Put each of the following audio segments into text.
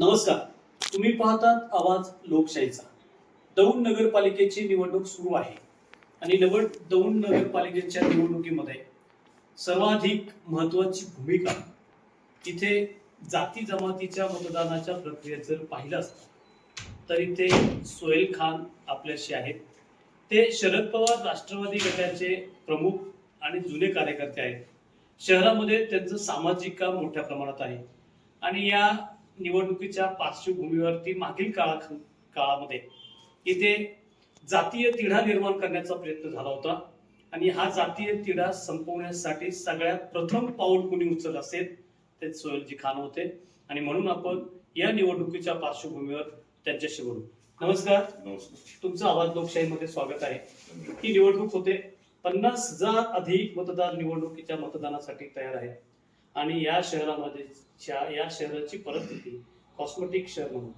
नमस्कार. तुम्ही पाहतात आवाज लोकशाहीचा. दौंड नगरपालिकेची निवडणूक सुरू आहे. आणि नवड दौंड नगरपालिकेच्या निवडणुकीमध्ये सर्वाधिक महत्वाची भूमिका. इथे जाती जमातीच्या मतदानाच्या प्रक्रियेत जर पाहिलं असतं तर इथे सोहेल खान आपल्याशी आहेत. ते शरद पवार राष्ट्रवादी गटाचे प्रमुख आणि जुने कार्यकर्ते आहेत. शहरामध्ये त्यांचं सामाजिक काम मोठ्या प्रमाणात आहे. आणि या निवडणुकीच्या पार्श्वभूमीवरती मागील काळा काळामध्ये इथे जातीय तिढा निर्माण करण्याचा प्रयत्न झाला होता. आणि हा जातीय तिढा संपवण्यासाठी सगळ्यात प्रथम पाऊल कोणी उचललं असेल ते सोहेलजी खान होते. आणि म्हणून आपण या निवडणुकीच्या पार्श्वभूमीवर त्यांच्याशी बोलू. नमस्कार. नमस्कार. तुमचं आवाज लोकशाहीमध्ये स्वागत आहे. ही निवडणूक होते. पन्नास हजार अधिक मतदार निवडणुकीच्या मतदानासाठी तयार आहेत. आणि या शहरामध्ये या शहराची परिस्थिती कॉस्मेटिक शहर म्हणून.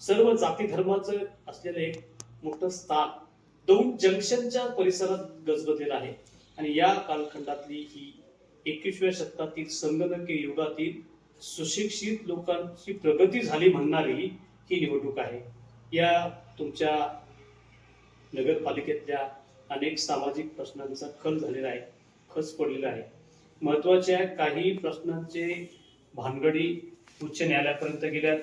सर्व जाती धर्माचं असलेलं एक मोठं स्थान दोन जंक्शनच्या परिसरात गजबजलेलं आहे. आणि या कालखंडातली ही एकविसव्या शतकातील संगणकीय युगातील सुशिक्षित लोकांची प्रगती झाली म्हणणारी ही निवडणूक आहे. या तुमच्या नगरपालिकेतल्या अनेक सामाजिक प्रश्नांचा खल झालेला आहे खच पडलेला आहे. महत्त्वाच्या काही प्रश्नांचे भानगडी उच्च न्यायालयापर्यंत गेल्यात.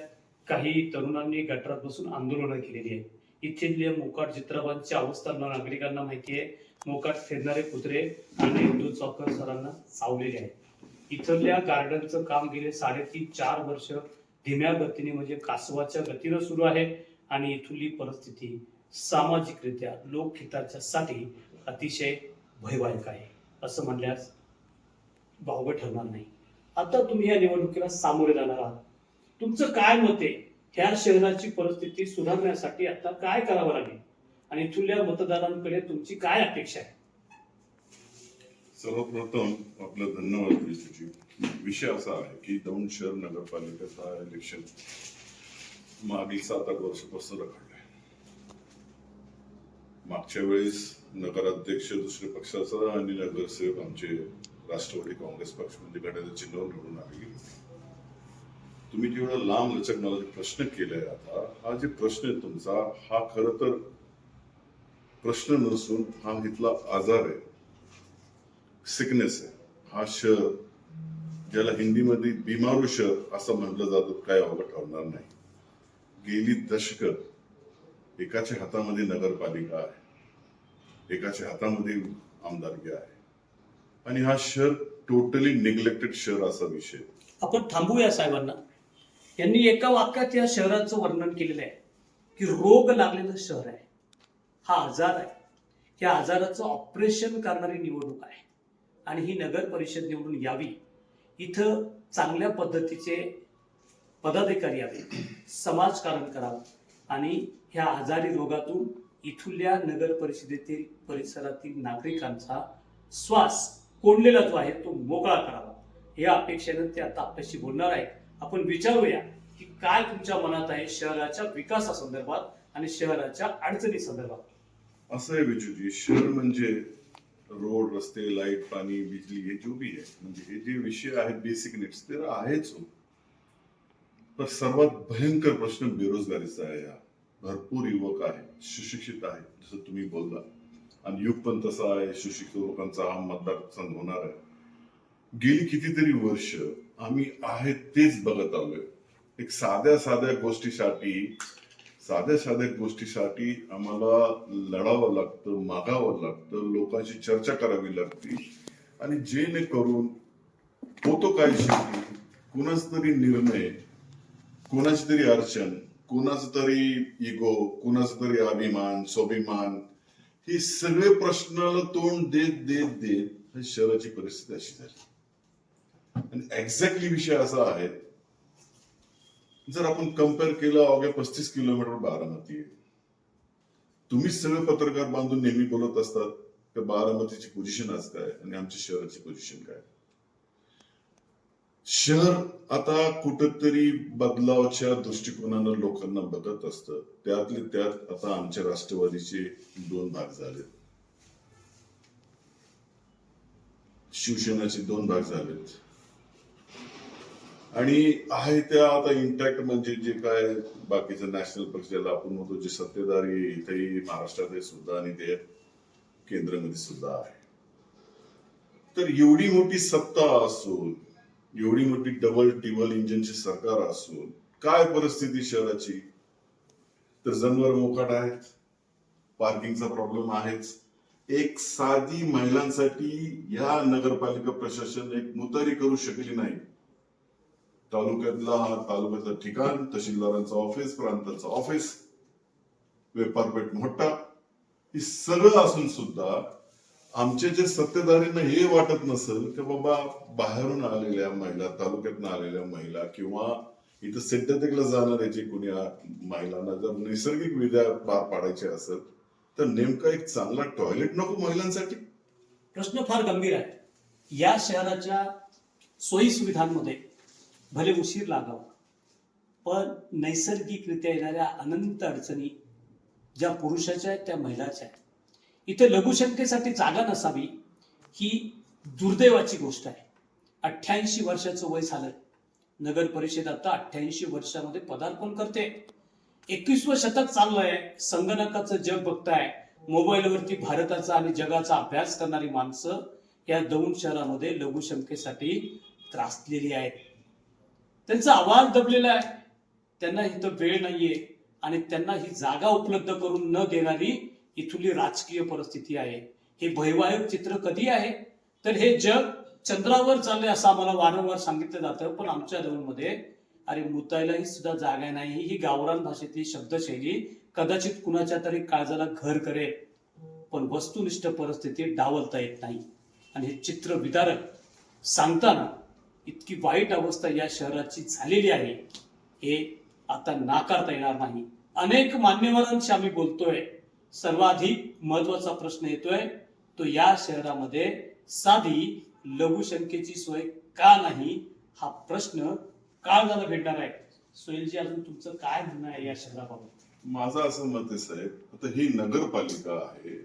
काही तरुणांनी गटारात बसून आंदोलनं केलेली आहेत. इथले मोकाट चित्रपटांची अवस्था नागरिकांना माहिती आहे. मोकाट फिरणारे कुत्रे आणि दूध चौकर सरांना चावलेले आहेत. इथल्या गार्डनचं काम गेले साडेतीन चार वर्ष धीम्या गतीने म्हणजे कासवाच्या गतीनं सुरू आहे आणि इथली परिस्थिती सामाजिकरित्या लोकहिताच्या साठी अतिशय भयवायक आहे. असं म्हणल्यास भावग ठरणार नाही. आता तुम्ही या निवडणुकीला सामोरे जाणार आहात. तुमचं काय मत आहे? ह्या शहराची परिस्थिती सुधारण्यासाठी आता काय करावं लागेल? आणि इथल्या मतदारांकडे तुमची काय अपेक्षा आहे? सर्वप्रथम आपलं धन्यवाद विषय असा आहे की दौंड शहर नगरपालिकेचा इलेक्शन मागील सात आठ वर्षापासून रखडलाय. मागच्या वेळेस नगराध्यक्ष दुसऱ्या पक्षाचा आणि नगरसेवक आमचे राष्ट्रवादी काँग्रेस पक्ष म्हणजे गटाचे चिन्ह निवडून आले. तुम्ही जेवढा लांब लचक मला जे प्रश्न केलाय आता हा जे प्रश्न आहे तुमचा हा खर तर प्रश्न नसून हा इथला आजार आहे. सिकनेस आहे. हा शहर ज्याला हिंदीमध्ये बिमारू शहर असं म्हटलं जातं काय अवघड ठरणार नाही. गेली दशक एकाच्या हातामध्ये नगरपालिका आहे. एकाच्या हातामध्ये आमदारकी आहे. आणि हा शहर टोटली निग्लेक्टेड शहर असा विषय. आपण थांबूया साहेबांना. यांनी एका वाक्यात या शहराचं वर्णन केलेलं आहे की रोग लागलेलं शहर आहे. हा आजार आहे. या आजाराचं ऑपरेशन करणारी निवडणूक आहे. आणि ही नगर परिषद निवडून यावी. इथं चांगल्या पद्धतीचे पदाधिकारी यावे. समाजकारण करावं. आणि ह्या आजारी रोगातून इथल्या नगर परिषदेतील परिसरातील नागरिकांचा श्वास कोंडलेला जो आहे तो मोकळा करावा. या अपेक्षेनं ते आता आपल्याशी बोलणार आहेत. आपण विचारूया की काय तुमच्या मनात आहे शहराच्या विकासासंदर्भात आणि शहराच्या अडचणी संदर्भात? असं आहे विजूजी शहर म्हणजे रोड रस्ते लाइट पाणी बिजली हे जो बी आहे म्हणजे हे जे विषय आहेत बेसिक नीड्स ते तर आहेच हो. पण सर्वात भयंकर प्रश्न बेरोजगारीचा आहे हा. भरपूर युवक आहे सुशिक्षित आहे जसं तुम्ही बोलला. आणि युग पण तसा आहे. सुशिक्षित लोकांचा हा मतदारसंघ होणार आहे. गेली कितीतरी वर्ष आम्ही आहे तेच बघत आलोय. एक साध्या साध्या गोष्टीसाठी साध्या साध्या गोष्टीसाठी आम्हाला लढावं लागतं मागावं लागतं लोकांशी चर्चा करावी लागते. आणि जेणेकरून होतो काय शेवटी कुणाच तरी निर्णय कुणाची तरी अडचण कुणाच तरी इगो कुणाच तरी अभिमान स्वाभिमान ही सगळे प्रश्नाला तोंड देत देत देत शहराची परिस्थिती अशी झाली. आणि एक्झॅक्टली विषय असा आहे जर आपण कंपेअर केलं अवघ्या पस्तीस किलोमीटर बारामती आहे. तुम्हीच सगळे पत्रकार बांधून नेहमी बोलत असतात की बारामतीची पोझिशन आज काय आणि आमच्या शहराची पोझिशन काय? शहर आता कुठंतरी बदलावच्या दृष्टिकोनानं लोकांना बघत असतं. त्यातले त्यात आता आमच्या राष्ट्रवादीचे दोन भाग झालेत शिवसेनाचे दोन भाग झालेत. आणि आहे त्या आता इंटॅक्ट म्हणजे जे काय बाकीचं नॅशनल पक्ष ज्याला आपण म्हणतो जे सत्तेधारी इथेही महाराष्ट्रात सुद्धा आणि ते केंद्रामध्ये सुद्धा आहे. तर एवढी मोठी सत्ता असून एवढी मोठी डबल टिबल इंजिनची सरकार असून काय परिस्थिती शहराची? तर जनावर मोकाट आहेत. पार्किंगचा प्रॉब्लेम आहेच. एक साधी महिलांसाठी ह्या नगरपालिका प्रशासन एक मुतारी करू शकली नाही. तालुक्यातला हा तालुक्याचं ठिकाण तहसीलदारांचं ऑफिस प्रांताचं ऑफिस व्यापारपेठ मोठा. हे सगळं असून सुद्धा आमचे जे सत्तेधारींना हे वाटत नसेल की बाबा बाहेरून आलेल्या महिला तालुक्यातून आलेल्या महिला किंवा इथं सिंथेटिकला जाणाऱ्या जे कुणी महिलांना जर नैसर्गिक विद्या पार पाडायची असेल तर नेमका एक चांगला टॉयलेट नको महिलांसाठी? प्रश्न फार गंभीर आहे. या शहराच्या सोयी सुविधांमध्ये भले उशीर लागावा पण नैसर्गिकरित्या येणाऱ्या अनंत अडचणी ज्या पुरुषाच्या आहेत त्या महिलाच्या आहेत. इथे लघुशंकेसाठी जागा नसावी ही दुर्दैवाची गोष्ट आहे. अठ्ठ्याऐंशी वर्षाचं वय झालं. नगर परिषद आता अठ्ठ्याऐंशी वर्षामध्ये पदार्पण करते. एकवीसवं शतक चाललंय संगणकाचं जग बघताय. मोबाईलवरती भारताचा आणि जगाचा अभ्यास करणारी माणसं या दौंड शहरामध्ये लघुशंकेसाठी त्रासलेली आहेत. त्यांचा आवाज दबलेला आहे. त्यांना इथं वेळ नाहीये आणि त्यांना ही जागा उपलब्ध करून न देणारी इथली राजकीय परिस्थिती आहे. हे भयवायक चित्र कधी आहे? तर हे जग चंद्रावर चालले असं आम्हाला वारंवार सांगितलं जातं. पण आमच्या दौंडमध्ये अरे मुतायलाही सुद्धा जागा नाही. ही गावरान भाषेतली शब्दशैली कदाचित कुणाच्या तरी काळजाला घर करेल. पण वस्तुनिष्ठ परिस्थिती डावलता येत नाही. आणि हे चित्र विदारक सांगताना इतकी वाईट अवस्था या शहराची झालेली आहे. हे आता नाकारता येणार नाही. अनेक मान्यवरांशी आम्ही बोलतोय. सर्वाधिक महत्त्वाचा प्रश्न येतोय तो या शहरामध्ये साधी लघुशंकेची सोय का नाही हा प्रश्न काळजाला भेटणार आहे. सोहेलजी अजून तुमचं काय म्हणणं आहे या शहराबाबत? माझं असं मत आहे साहेब आता ही नगरपालिका आहे.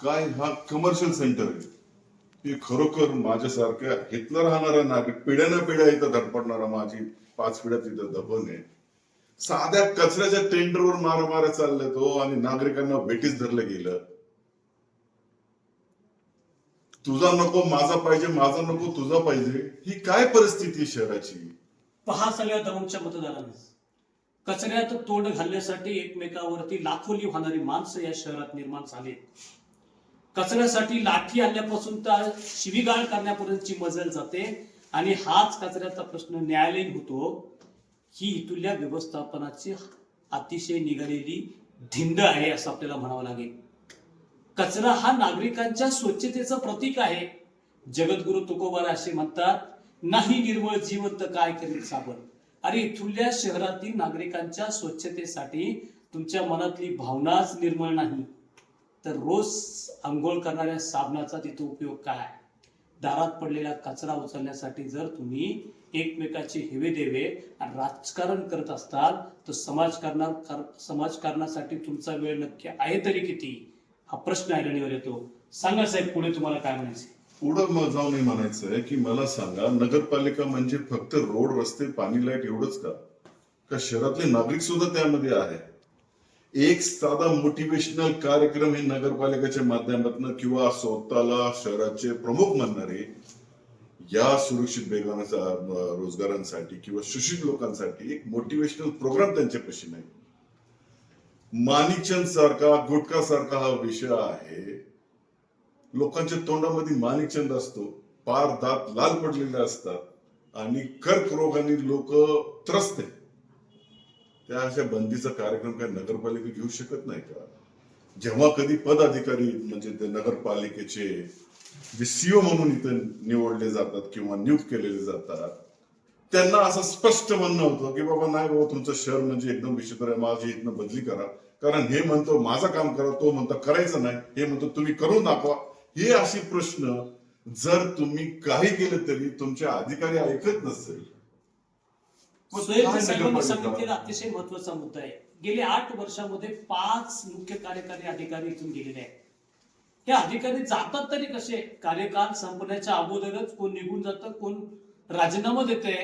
काय हा कमर्शियल सेंटर आहे? हे खरोखर माझ्यासारख्या इथलं राहणारा नागरिक पिढ्यानं पिढ्या इथं धडपडणारा माझी पाच पिढ्या तिथं दबन आहे. साध्या कचऱ्याच्या टेंडरवर मारा मारा तो आणि नागरिकांना भेटीस धरलं गेलं. तुझा नको माझा पाहिजे माझा नको तुझा पाहिजे. ही काय परिस्थिती शहराची? पहा सगळ्या दौंडच्या मतदारांना कचऱ्यात तोंड घालण्यासाठी एकमेकावरती लाखोली होणारी माणसं या शहरात निर्माण झाली कचऱ्यासाठी लाठी आणण्यापासून तर शिवीगाळ करण्यापर्यंतची मजल जाते आणि हाच कचऱ्याचा प्रश्न न्यायालयीन होतो. ही इथल्या व्यवस्थापनाची अतिशय निघालेली धिंड आहे असं आपल्याला म्हणावं लागेल. कचरा हा नागरिकांच्या स्वच्छतेचं प्रतीक आहे. जगद्गुरु तुकोबार असे म्हणतात नाही निर्मळ जिवंत काय करील साबण? अरे इथुल्या शहरातील नागरिकांच्या स्वच्छतेसाठी तुमच्या मनातली भावनाच निर्मळ नाही. तर रोज आंघोळ करणाऱ्या साबणाचा तिथे उपयोग काय? दारात पडलेला कचरा उचलण्यासाठी जर तुम्ही एकमेकाचे हेवे देवे राजकारण करत असतात तर समाजकारणार कर- समाजकारणासाठी तुमचा वेळ नक्की आहे तरी किती? हा प्रश्न ऐरणीवर येतो. सांगा साहेब पुढे तुम्हाला काय म्हणायचं पुढं जाऊन म्हणायचं आहे की मला सांगा नगरपालिका म्हणजे फक्त रोड रस्ते पाणी लाइट एवढंच का? का शहरातले नागरिक सुद्धा त्यामध्ये आहे? एक साधा मोटिवेशनल कार्यक्रम हे नगरपालिकेच्या माध्यमातून किंवा स्वतःला शहराचे प्रमुख म्हणणारे या सुरक्षित बेगानाचा रोजगारांसाठी किंवा सुशिक्षित लोकांसाठी एक मोटिवेशनल प्रोग्राम त्यांच्यापाशी नाही. माणिकचंद सारखा गुटखा सारखा हा विषय आहे. लोकांच्या तोंडामध्ये माणिकचंद असतो. पार दात लाल पडलेले असतात. आणि कर्करोगाने लोक त्रस्त त्या अशा बंदीचा कार्यक्रम काय नगरपालिका घेऊ शकत नाही का? जेव्हा कधी पदाधिकारी म्हणजे ते नगरपालिकेचे जे सीओ म्हणून इथं निवडले जातात किंवा नियुक्त केलेले जातात त्यांना असं स्पष्ट म्हणणं होतं की बाबा नाही बाबा तुमचं शहर म्हणजे एकदम विचित्र आहे माझी इथनं बदली करा. कारण हे म्हणतो माझं काम करा. तो म्हणतो करायचं नाही. हे म्हणतो तुम्ही करून दाखवा. हे असे प्रश्न जर तुम्ही काही केलं तरी तुमचे अधिकारी ऐकत नसेल अतिशय महत्त्वाचा मुद्दा आहे. गेले आठ वर्षामध्ये पाच मुख्य कार्यकारी अधिकारी इथून गेलेले आहेत. हे अधिकारी जातात तरी कसे? कार्यकाल संपण्याच्या अगोदरच कोण निघून जातं कोण राजीनामा देते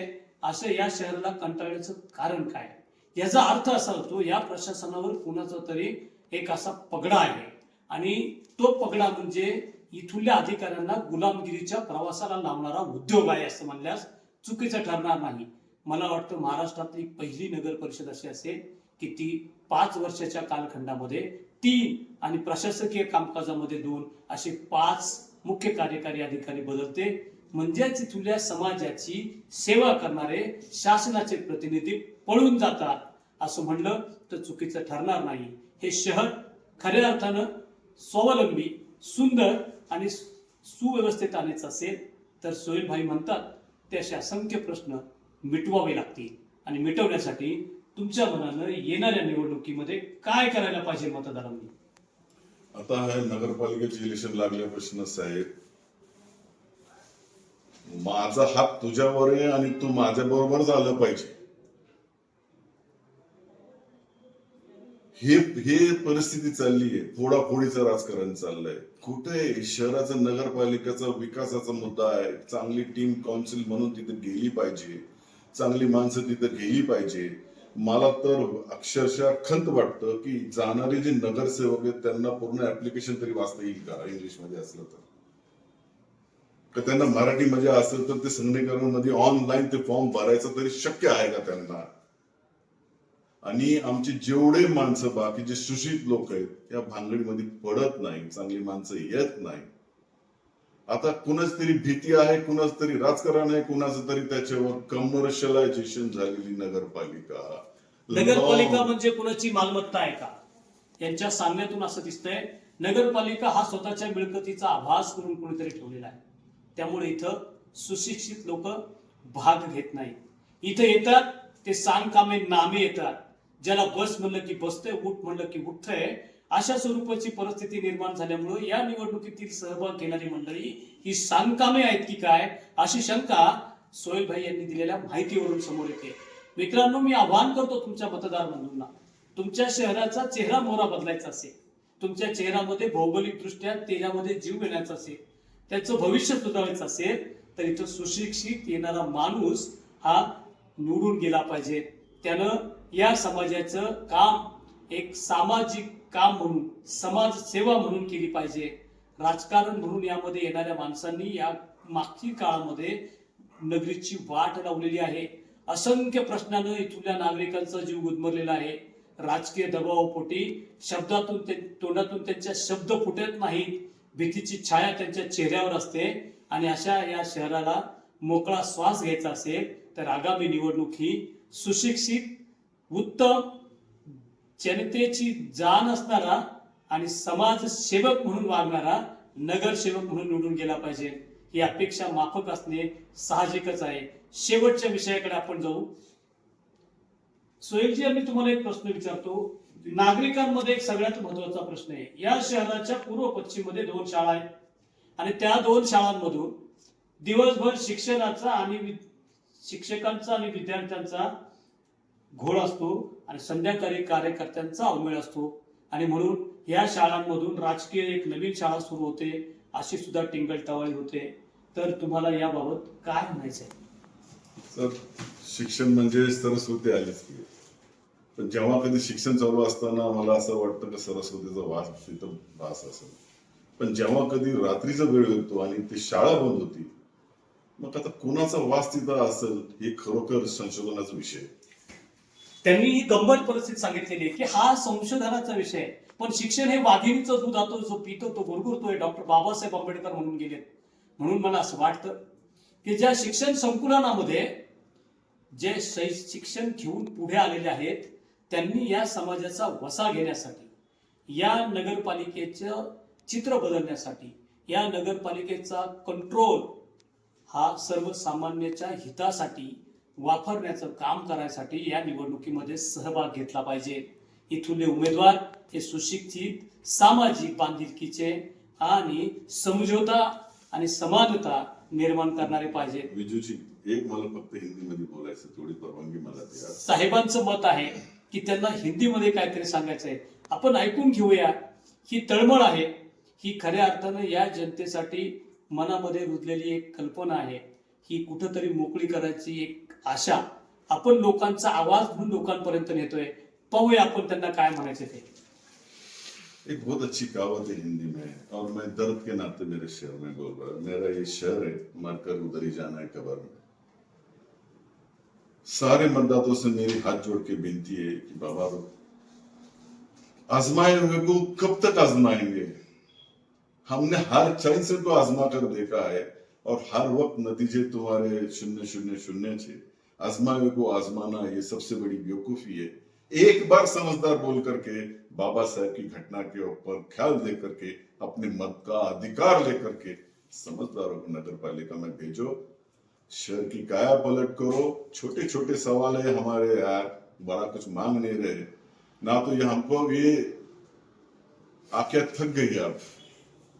असं या शहराला कंटाळण्याचं कारण काय? याचा अर्थ असा होतो या प्रशासनावर कोणाचा तरी एक असा पगडा आहे. आणि तो पगडा म्हणजे इथुल्या अधिकाऱ्यांना गुलामगिरीच्या प्रवासाला लावणारा उद्योग आहे असं म्हणल्यास चुकीचं ठरणार नाही. मला वाटतं महाराष्ट्रातली पहिली नगर परिषद अशी असेल की ती पाच वर्षाच्या कालखंडामध्ये तीन आणि प्रशासकीय कामकाजामध्ये दोन असे पाच मुख्य कार्यकारी अधिकारी बदलते. म्हणजेच तुझ्या समाजाची सेवा करणारे शासनाचे प्रतिनिधी पळून जातात असं म्हणलं तर चुकीचं ठरणार नाही. हे शहर खऱ्या अर्थानं स्वावलंबी सुंदर आणि सुव्यवस्थित आणायचं असेल तर सोहेलभाई म्हणतात ते असे असंख्य प्रश्न मिटवावे लागतील. आणि मिटवण्यासाठी तुमच्या मनानं येणाऱ्या निवडणुकीमध्ये काय करायला पाहिजे मतदारांनी? आता हे नगरपालिकेचे इलेक्शन लागल्यापासून साहेब. माझा हात तुझ्यावर आहे आणि तू माझ्या बरोबर झालं पाहिजे. हे हे परिस्थिती चालली आहे. फोडाफोडीचं राजकारण चाललंय. कुठे शहराचा नगरपालिकेचा विकासाचा मुद्दा आहे. चांगली टीम काउन्सिल म्हणून तिथे गेली पाहिजे. चांगली माणसं तिथे गेली पाहिजे. मला तर अक्षरशः खंत वाटतं की जाणारे जे नगरसेवक आहेत त्यांना पूर्ण ऍप्लिकेशन तरी वाचता येईल का इंग्लिशमध्ये असलं तर? का त्यांना मराठीमध्ये असेल तर ते संगणीकरणामध्ये ऑनलाईन ते फॉर्म भरायचं तरी शक्य आहे का त्यांना? आणि आमचे जेवढे माणसं बाकी जे सुशित लोक आहेत त्या भांगडीमध्ये पडत नाही चांगली माणसं येत नाही आता कुणाच तरी भीती आहे कुणाच तरी राजकारण आहे कुणाचं तरी त्याच्यावर कमर्शियलायझेशन झालेली नगरपालिका. नगरपालिका म्हणजे कुणाची मालमत्ता आहे का? यांच्या सांगण्यातून असं दिसतंय नगरपालिका हा स्वतःच्या मिळकतीचा आभास करून कोणीतरी ठेवलेला आहे. त्यामुळे इथं सुशिक्षित लोक भाग घेत नाही इथं येतात ते सांग कामे नामे येतात. ज्याला बस म्हणलं की बसतंय उठ म्हणलं की उठतंय अशा स्वरूपाची परिस्थिती निर्माण झाल्यामुळं या निवडणुकीतील सहभाग घेणारी मंडळी ही सांगकामे आहेत की काय अशी शंका सोहेलभाई यांनी दिलेल्या माहितीवरून समोर येते. मित्रांनो मी आवाहन करतो तुमच्या मतदार बंधूंना तुमच्या शहराचा चेहरा मोहरा बदलायचा असेल तुमच्या चेहऱ्यामध्ये भौगोलिक दृष्ट्या तेजामध्ये जीव येण्याचा असेल त्याचं भविष्य सुधारायचं असेल तर इथं सुशिक्षित येणारा माणूस हा निवडून गेला पाहिजे. त्यानं या समाजाचं काम एक सामाजिक काम म्हणून समाज सेवा म्हणून केली पाहिजे. राजकारण म्हणून यामध्ये येणाऱ्या माणसांनी या मागची काळामध्ये नगरीची वाट लावलेली आहे. असंख्य प्रश्नानं इथल्या नागरिकांचा जीव गुदमरलेला आहे. राजकीय दबावापोटी शब्दातून ते तोंडातून त्यांच्या शब्द फुटत नाहीत. भीतीची छाया त्यांच्या चेहऱ्यावर असते. आणि अशा या शहराला मोकळा श्वास घ्यायचा असेल तर आगामी निवडणूक ही सुशिक्षित उत्तम जनतेची जाण असणारा आणि समाजसेवक म्हणून वागणारा नगरसेवक म्हणून निवडून गेला पाहिजे. ही अपेक्षा माफक असणे साहजिकच आहे. शेवटच्या विषयाकडे आपण जाऊ. सोहेलजी आम्ही तुम्हाला एक प्रश्न विचारतो. नागरिकांमध्ये एक सगळ्यात महत्त्वाचा प्रश्न आहे. या शहराच्या पूर्व पश्चिममध्ये दोन शाळा आहेत. आणि त्या दोन शाळांमधून दिवसभर शिक्षणाचा आणि शिक्षकांचा आणि विद्यार्थ्यांचा घोळ असतो आणि संध्याकाळी कार्यकर्त्यांचा अवमेळ असतो. आणि म्हणून या शाळांमधून राजकीय एक नवीन शाळा सुरू होते अशी सुद्धा टिंगल होते. तर तुम्हाला याबाबत काय म्हणायचं आहे सर शिक्षण म्हणजे सरस्वती आलीच की. पण जेव्हा कधी शिक्षण चालू असताना मला असं वाटतं की सरस्वतीचा वास तिथं वास असेल. पण जेव्हा कधी रात्रीचा वेळ येतो आणि ती शाळा बंद होती मग आता कुणाचा वास तिथं असेल हे खरोखर संशोधनाचा विषय आहे. त्यांनी ही गंभीर परिस्थिती सांगितलेली आहे की हा संशोधनाचा विषय आहे. पण शिक्षण हे वाघिणीचं दूध आतो जो पितो तो गुरगुरतोय. डॉक्टर बाबासाहेब आंबेडकर म्हणून गेलेत. म्हणून मला असं वाटतं की ज्या शिक्षण संकुलनामध्ये जे शै- शिक्षण घेऊन पुढे आलेले आहेत त्यांनी या समाजाचा वसा घेण्यासाठी या नगरपालिकेचं चित्र बदलण्यासाठी या नगरपालिकेचा कंट्रोल हा सर्वसामान्याच्या हितासाठी वापरण्याचं काम करायसाठी या निवडणुकीमध्ये सहभाग घेतला पाहिजे. इथले उमेदवार हे सुशिक्षित सामाजिक बांधिलकीचे आणि समझोता आणि समानता निर्माण करणारे पाहिजे. विजूची एक मला फक्त हिंदीमध्ये बोलायचं तेवढी परवानगी मला द्या. साहेबांचं मत आहे की त्यांना हिंदीमध्ये काहीतरी सांगायचं आहे. आपण ऐकून घेऊया ही तळमळ आहे. ही खऱ्या अर्थानं या जनतेसाठी मनामध्ये रुजलेली एक कल्पना आहे. ही कुठंतरी मोकळी करायची एक आशा. आपण लोकांचा आवाज़ म्हणून एक बहुत अच्छी कहावत है हिंदी में, और मैं दर्द के नाते मेरे शहर में बोल रहा हूँ। मेरा ये शहर है, मरकर उधर ही जाना है कबर में। सारे मतदाताओं से मेरी हाथ जोड़ के विनती है कि बाबा आजमाए हुए को कब तक आजमाएँगे? हमने हर क्षण से तो आजमा कर देखा है, और हर वक्त नतीजे तुम्हारे शून्य शून्य शून्य छे आजमाए को आजमाना ये सबसे बड़ी बेवकूफ़ी है। एक बार समझदार बोल करके बाबा साहब की घटना के ऊपर ख्याल दे करके, अपने मत का अधिकार लेकर के समझदारों को नगर पालिका में भेजो। शहर की काया पलट करो। छोटे छोटे सवाल है हमारे यार, बड़ा कुछ मांग नहीं रहे। ना तो ये हमको ये आख्या थक गई अब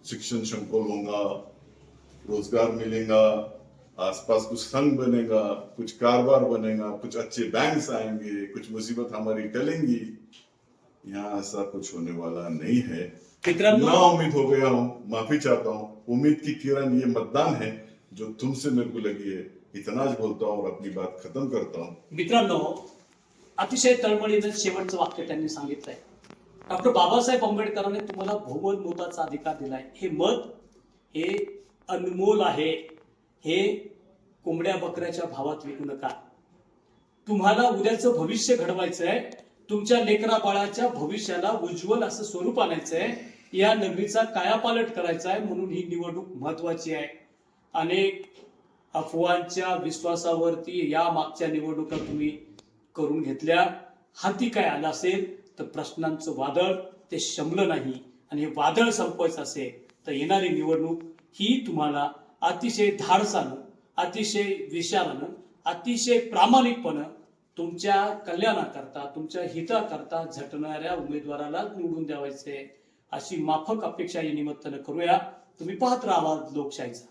शिक्षण संकुल होगा, रोज़गार मिलेगा। आसपास कुछ संघ बनेगा कुछ कारोबार बनेगा कुछ अच्छे बैंक्स आएँगे कुछ मुसीबत हमारी टलेंगी। यहाँ ऐसा कुछ होने वाला नहीं है। ना उम्मीद हो गया हूँ माफ़ी चाहता हूँ। उम्मीद की किरण ये मतदान है जो तुमसे मेरे को लगी है। इतना ज बोलता हूँ और अपनी बात खत्म करता हूँ। मित्रांनो अतिशय तळमळीनं शेवटचं वाक्य त्यांनी सांगितलंय. डॉक्टर बाबासाहेब आंबेडकरांनी तुम्हाला बहुमत मताचा अधिकार दिलाय. हे मत हे अनमोल आहे. हे कोंबड्या बकऱ्याच्या भावात विकू नका. तुम्हाला उद्याचं भविष्य घडवायचं आहे तुमच्या लेकरा बाळाच्या भविष्याला उज्ज्वल असं स्वरूप आणायचं आहे या नगरीचा कायापालट करायचा आहे म्हणून ही निवडणूक महत्वाची आहे. अनेक अफवांच्या विश्वासावरती या मागच्या निवडणुका तुम्ही करून घेतल्या. हाती काय आलं असेल तर प्रश्नांचं वादळ ते शमलं नाही. आणि हे वादळ संपवायचं असेल तर येणारी निवडणूक ही तुम्हाला अतिशय धाडसानं अतिशय विशालानं अतिशय प्रामाणिकपणं तुमच्या कल्याणाकरता तुमच्या हिताकरता झटणाऱ्या उमेदवाराला निवडून द्यावायचे अशी माफक अपेक्षा या निमित्तानं करूया. तुम्ही पाहत राहा लोकशाहीचा.